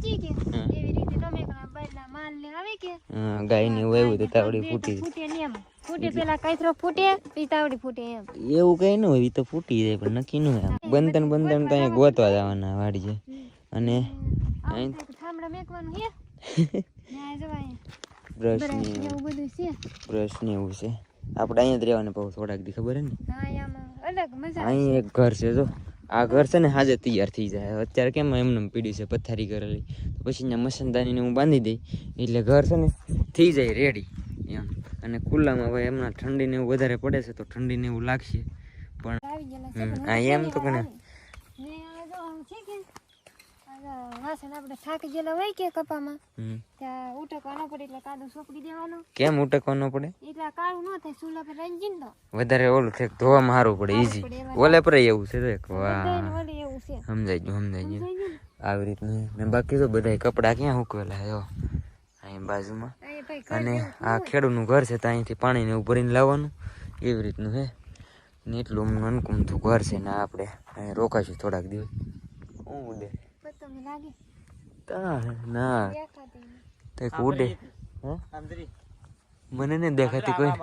વેચી કે? એવી રીતે તમે બદલા માલ ને આવે કે? હા, ગાયની હોય તો તાવડી ફૂટી ફૂટે ને એમ. ફૂટે પેલા કાંઈથરો ફૂટે પછી તાવડી ફૂટે એમ. એવું કઈ ન હોય તો ફૂટી જાય પણ નક્કી ન હોય બંધન બંધન તો અહીંયા ગોતવા જવાના વાડી છે અને કંઈક મેકવાનું છે? ના જવાય બ્રશ ને એવું બધું છે? બ્રશ ને એવું છે. આપણે અહીંયા જ રહેવાનું થોડાક દી ખબર હે ને? હા આમાં અલગ મજા અહીં એક ઘર છે જો. આ ઘર છે ને હાજે તૈયાર થઈ જાય. અત્યારે કેમ એમને પીડી છે પથ્થારી કરેલી. તો પછી મસંદાનીને હું બાંધી દઈ. એટલે ઘર છે ને થઈ જાય રેડી એમ. અને ખુલ્લામાં ભાઈ એમના ઠંડીને એવું વધારે પડે છે તો ઠંડીને એવું લાગશે. પણ એમ તો કે વાર આવી. ને આ જો આમ છે કે આ જો વાસણ આપણે થાકી ગયેલા હોય કે કપામાં? ત્યાં ઉટકવા પડે એટલે કાદુ સોપડી દેવાનું. કેમ ઉટકવાનો પડે? એટલે કાળું ન થાય ચૂલા પર રંજીન તો. વધારે ઓલું થાય ધોવા સારું પડે ઈઝી ઓલે પર એવું છે દેખ વાહ. સમજાઈ ગયું સમજાઈ ગયું? આવી રીતનું. ને બાકી તો બધા કપડા ક્યાં હુકવેલા જો. અહીં બાજુમાં. અને આ ખેડૂતનું ઘર છે તો અહીંથી પાણીને એવું ભરીને લાવવાનું. એવી રીતનું છે. ને એટલું અનકુમતું ઘર છે ને આપણે અહીં રોકાશું થોડાક દિવસ. હું પતંગ લાગે? તા ના. તે કુડે. હે? મને ને દેખાતી કોઈ.